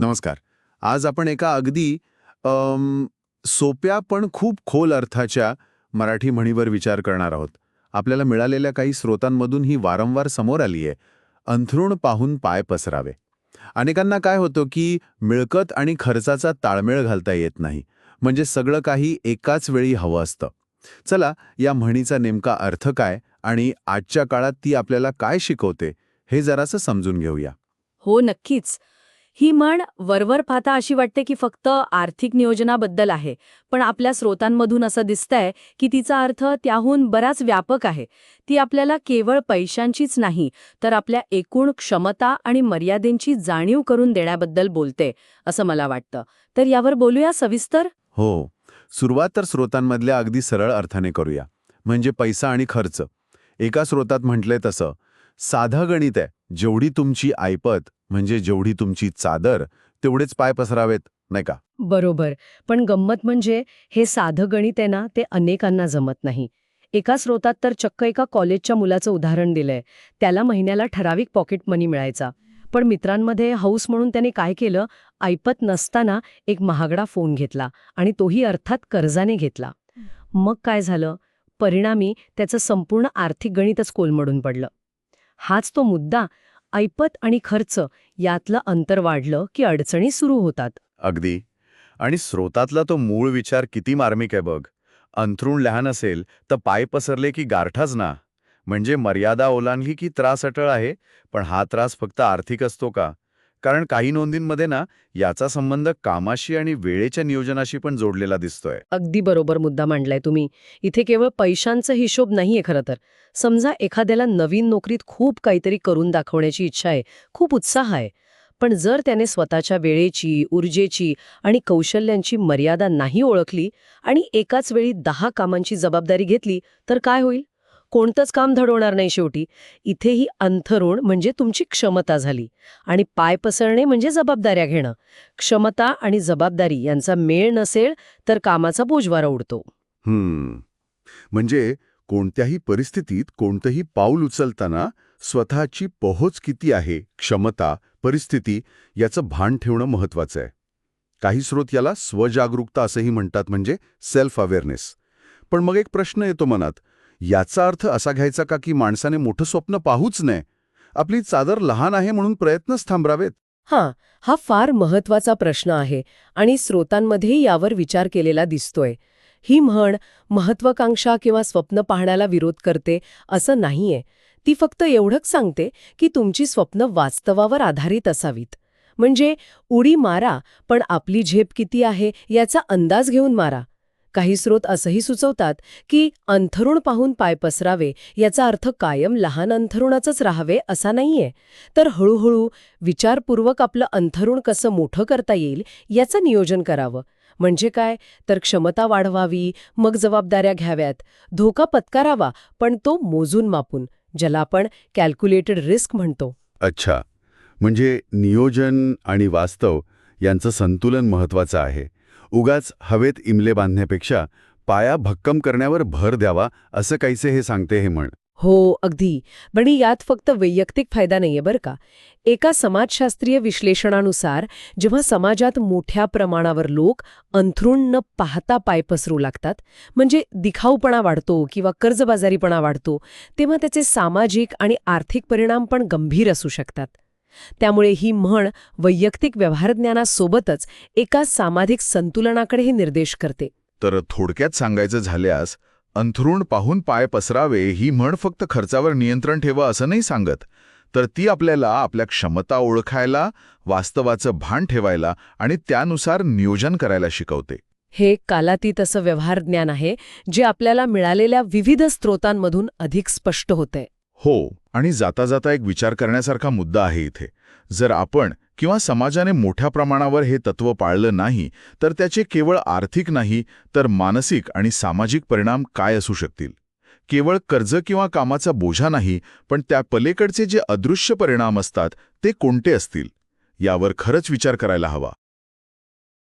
नमस्कार. आज आपण एका अगदी अम, सोप्या पण खूप खोल अर्थाच्या मराठी म्हणीवर विचार करणार आहोत. आपल्याला मिळालेल्या काही स्रोतांमधून ही वारंवार समोर आली आहे. अंथरूण पाहून पाय पसरावे. अनेकांना काय होतं की मिळकत आणि खर्चाचा ताळमेळ घालता येत नाही. म्हणजे सगळं काही एकाच वेळी हवं असतं. चला या म्हणीचा नेमका अर्थ काय आणि आजच्या काळात ती आपल्याला काय शिकवते हे जरासं समजून घेऊया. हो नक्कीच. ही म्हण वरवर पाहता अशी वाटते की फक्त आर्थिक नियोजनाबद्दल आहे पण आपल्या स्रोतांमधून असं दिसतंय की तिचा अर्थ त्याहून बराच व्यापक आहे. ती आपल्याला केवळ पैशांचीच नाही तर आपल्या एकूण क्षमता आणि मर्यादेंची जाणीव करून देण्याबद्दल बोलते असं मला वाटतं. तर यावर बोलूया सविस्तर? हो. सुरुवात तर स्रोतांमधल्या अगदी सरळ अर्थाने करूया. म्हणजे पैसा आणि खर्च. एका स्रोतात म्हटलंय तसं साधं गणित आहे जेवढी तुमची ऐपत म्हणजे जेवढी तुमची चादर तेवढेच पाय पसरावेत नाही का? बरोबर. पण गंमत म्हणजे हे साधं गणित आहे ना ते अनेकांना जमत नाही. एका स्रोतात तर चक्क एका कॉलेजच्या मुलाचं उदाहरण दिलंय. त्याला महिन्याला ठराविक पॉकेट मनी मिळायचा. पण मित्रांमध्ये हौस म्हणून त्याने काय केलं? ऐपत नसताना एक महागडा फोन घेतला आणि तोही अर्थात कर्जाने घेतला. मग काय झालं? परिणामी त्याचं संपूर्ण आर्थिक गणितच कोलमडून पडलं. हाच तो मुद्दा ऐपत आणि खर्च यातलं अंतर वाढलं की अडचणी सुरू होतात. अगदी. आणि स्रोतातला तो मूळ विचार किती मार्मिक आहे बघ. अंथरूण लहान असेल तर पाय पसरले की गारठाच ना. म्हणजे मर्यादा ओलांडली की त्रास अटळ आहे पण हा त्रास फक्त आर्थिक असतो का? कारण काही नोंदींमध्ये ना याचा संबंध कामाशी आणि वेळेच्या नियोजनाशी पण जोडलेला दिसतोय. अगदी बरोबर मुद्दा मांडलाय तुम्ही. इथे केवळ पैशांचा हिशोब नाहीये खरं तर. समजा एखाद्याला नवीन नोकरीत खूप काहीतरी करून दाखवण्याची इच्छा आहे खूप उत्साह आहे. पण जर त्याने स्वतःच्या वेळेची ऊर्जेची आणि कौशल्यांची मर्यादा नाही ओळखली आणि एकाच वेळी दहा कामांची जबाबदारी घेतली तर काय होईल? कोणतंच काम धडवणार नाही शेवटी. इथेही अंथरुण म्हणजे तुमची क्षमता झाली. आणि पाय पसरणे म्हणजे जबाबदाऱ्या घेणं. क्षमता आणि जबाबदारी यांचा मेळ नसेल तर कामाचा बोजवारा उडतो. हम्म. म्हणजे कोणत्याही परिस्थितीत कोणतंही पाऊल उचलताना स्वतःची पोहोच किती आहे क्षमता परिस्थिती याचं भान ठेवणं महत्वाचं आहे. काही स्रोत याला स्वजागरूकता असंही म्हणतात म्हणजे सेल्फ अवेअरनेस पण मग एक प्रश्न येतो मनात. याचा अर्थ असा घ्यायचा का की माणसाने मोठं स्वप्न पाहूच नये? आपली चादर लहान आहे म्हणून प्रयत्नच थांबरावेत. हां हा फार महत्त्वाचा प्रश्न आहे आणि स्रोतांमध्येही यावर विचार केलेला दिसतोय. ही म्हण महत्वाकांक्षा किंवा स्वप्न पाहण्याला विरोध करते असं नाहीये. ती फक्त एवढंच सांगते की तुमची स्वप्न वास्तवावर आधारित असावीत. म्हणजे उडी मारा पण आपली झेप किती आहे याचा अंदाज घेऊन मारा. काही स्रोत असंही सुचवतात की अंथरुण पाहून पाय पसरावे याचा अर्थ कायम लहान अंथरुणाचंच राहावे असा नाहीये. तर हळूहळू विचारपूर्वक आपलं अंथरुण कसं मोठं करता येईल याचं नियोजन करावं. म्हणजे काय? तर क्षमता वाढवावी मग जबाबदाऱ्या घ्याव्यात. धोका पत्करावा पण तो मोजून मापून ज्याला आपण कॅल्क्युलेटेड रिस्क म्हणतो. अच्छा. म्हणजे नियोजन आणि वास्तव यांचं संतुलन महत्वाचं आहे. उगाच हवेत इमले बांधण्यापेक्षा पाया भक्कम करण्यावर भर द्यावा असं काहीसे हे सांगते हे म्हण. हो अगदी. पण यात फक्त वैयक्तिक फायदा नाहीये बरं का. एका समाजशास्त्रीय विश्लेषणानुसार जेव्हा समाजात मोठ्या प्रमाणावर लोक अंथरूण न पाहता पाय पसरू लागतात म्हणजे दिखाऊपणा वाढतो किंवा कर्जबाजारीपणा वाढतो तेव्हा त्याचे सामाजिक आणि आर्थिक परिणाम पण गंभीर असू शकतात. त्यामुळे ही म्हण वैयक्तिक व्यवहारज्ञानासोबतच एका सामाजिक संतुलनाकडेही निर्देश करते. तर थोडक्यात सांगायचं झाल्यास अंथरूण पाहून पाय पसरावे ही म्हण फक्त खर्चावर नियंत्रण ठेवा असं नाही सांगत तर ती आपल्याला आपल्या क्षमता ओळखायला वास्तवाचं भान ठेवायला आणि त्यानुसार नियोजन करायला शिकवते. हे कालातीत असं व्यवहार ज्ञान आहे जे आपल्याला मिळालेल्या विविध स्रोतांमधून अधिक स्पष्ट होतंय हो आणि जाता जाता एक विचार करण्यासारखा मुद्दा आहे इथे. जर आपण किंवा समाजाने मोठ्या प्रमाणावर हे तत्व पाळलं नाही तर त्याचे केवळ आर्थिक नाही तर मानसिक आणि सामाजिक परिणाम काय असू शकतील? केवळ कर्ज किंवा कामाचा बोझा नाही पण त्या पलीकडचे जे अदृश्य परिणाम असतात ते कोणते असतील? यावर खरंच विचार करायला हवा.